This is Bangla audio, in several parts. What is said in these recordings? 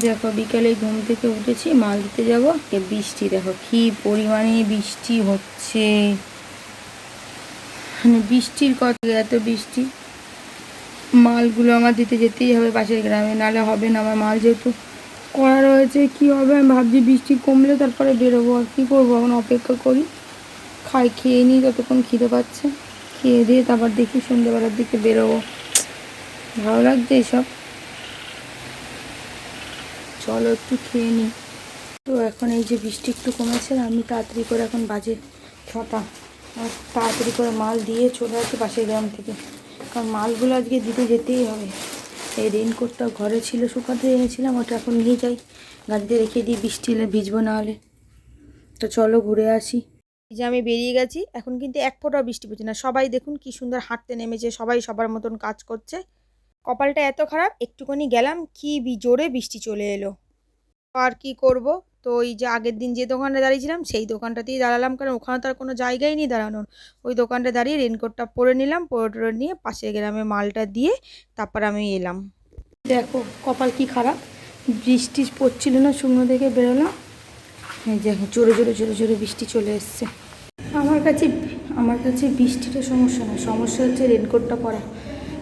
দেখো বিকালে ঘুম থেকে উঠেছি, মাল দিতে যাব। বৃষ্টি, দেখো কি পরিমাণে বৃষ্টি হচ্ছে। মানে বৃষ্টির কথা, এত বৃষ্টি। মালগুলো আমার দিতে যেতেই হবে পাশের গ্রামে, নাহলে হবে না আমার মাল যেহেতু করা রয়েছে, কি হবে? আমি ভাবছি বৃষ্টি কমলে তারপরে বেরোবো। আর কী করব? এখন অপেক্ষা করি। খাই, খেয়ে নিই, যতক্ষণ খিদে পাচ্ছে। খেয়ে দিয়ে তারপর দেখি সন্ধ্যেবেলার দিকে বেরোবো। ভালো লাগছে এসব। চলো একটু খেয়ে নিই তো এখন এই যে বৃষ্টি একটু কমেছে আমি তাড়াতাড়ি করে এখন বাজে ছটা। আর তাড়াতাড়ি করে মাল দিয়ে চলে আসি পাশের গ্রাম থেকে। কারণ মালগুলো আজকে দিতে যেতেই হবে। এই রেনকোটটা ঘরে ছিল, শুকাতে এনেছিলাম, ওটা এখন নিয়ে যাই। গাড়িতে রেখে দিই, বৃষ্টি এলে ভিজবো না হলে। তো চলো ঘুরে আসি। যে আমি বেরিয়ে গেছি, এখন কিন্তু এক ফোঁটাও বৃষ্টি পড়ছে না। সবাই দেখুন কি সুন্দর হাঁটতে নেমেছে, সবাই সবার মতন কাজ করছে। কপালটা এত খারাপ, একটুখানি গেলাম, কি জোরে বৃষ্টি চলে এলো। আর কি করব? তো ওই যে আগের দিন যে দোকানটা দাঁড়িয়েছিলাম, সেই দোকানটাতেই দাঁড়ালাম, কারণ ওখানে তো আর কোনো জায়গাই নেই দাঁড়ানোর। ওই দোকানটা দাঁড়িয়ে রেনকোটটা পরে নিলাম, পরে টরে নিয়ে পাশের গ্রামে মালটা দিয়ে তারপর আমি এলাম। দেখো, কপাল কি খারাপ? বৃষ্টি পড়ছিল না, শুকনো দেখে বেরোলাম। এই যে জোরে জোরে জোরে জোরে বৃষ্টি চলে এসছে। আমার কাছে আমার কাছে বৃষ্টিটা সমস্যা না সমস্যা হচ্ছে রেনকোটটা পরা।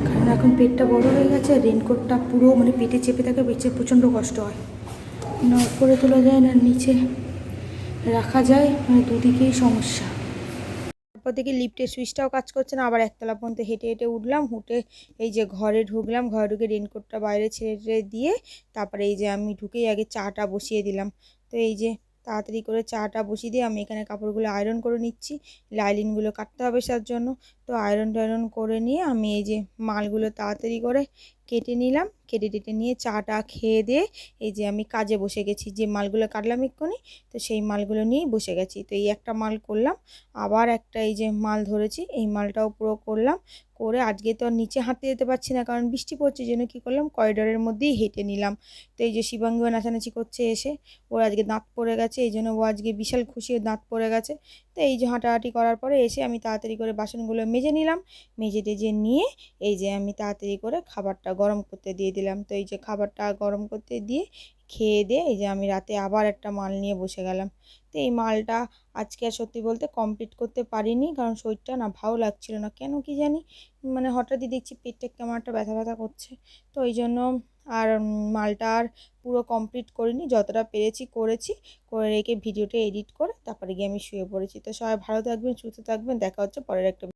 কারণ এখন পেটটা বড় হয়ে গেছে রেনকোটটা পুরো মানে পেটে চেপে থাকে, পেটে প্রচণ্ড কষ্ট হয়। না, উপরে তোলা যায় না, নিচে রাখা যায় মানে দুদিকেই সমস্যা। তারপর থেকে লিফটের সুইচটাও কাজ করছে না, আবার একতলা পর্যন্ত হেঁটে হেঁটে উঠলাম হুটে এই যে ঘরে ঢুকলাম, ঘরে ঢুকে রেনকোটটা বাইরে ছেড়ে দিয়ে তারপরে এই যে আমি ঢুকেই আগে চাটা বসিয়ে দিলাম। তো এই যে তাড়াতাড়ি করে চাটা বসিয়ে দিয়ে আমি এখানে কাপড়গুলো আয়রন করে নিচ্ছি। লাইলিনগুলো কাটতে হবে তার জন্য। তো আয়রন টায়রন করে নিয়ে আমি এই যে মালগুলো তাড়াতাড়ি করে কেটে নিলাম, কেটে টেটে নিয়ে চাটা খেয়ে দিয়ে এই যে আমি কাজে বসে গেছি, যে মালগুলো কাটলাম এক্ষুনি, তো সেই মালগুলো নিয়েই বসে গেছি। তো এই একটা মাল করলাম, আবার একটা এই যে মাল ধরেছি, এই মালটাও পুরো করলাম, করে আজকে তো আর নিচে হাঁটতে যেতে পারছি না, কারণ বৃষ্টি পড়ছে জন্য কী করলাম করিডোরের মধ্যেই হেঁটে নিলাম। তো এই যে শিবাঙ্গীও নাচানাচি করছে এসে, ওর আজকে দাঁত পড়ে গেছে, এই জন্য ও আজকে বিশাল খুশি দাঁত পড়ে গেছে। তো এই যে হাঁটাহাঁটি করার পরে এসে আমি তাড়াতাড়ি করে বাসনগুলো মেজে নিলাম। মেজে টেজে নিয়ে এই যে আমি তাড়াতাড়ি করে খাবারটা গরম করতে দিয়ে দিলাম। তো এই যে খাবারটা গরম করতে দিয়ে খেয়ে দিয়ে এই যে আমি রাতে আবার একটা মাল নিয়ে বসে গেলাম। তো এই মালটা আজকে আর সত্যি বলতে কমপ্লিট করতে পারিনি কারণ শরীরটা না ভালো লাগছিল না। কেন কি জানি? মানে হঠাৎই দেখছি পেটটা কেমন একটা ব্যথা ব্যথা করছে। তো ওই জন্য আর মালটা আর পুরো কমপ্লিট করিনি, যতটা পেরেছি করেছি। করে রেখে ভিডিওটা এডিট করে তারপরে গিয়ে আমি শুয়ে পড়েছি। তো সবাই ভালো থাকবেন, সুস্থ থাকবেন, দেখা হচ্ছে পরের একটা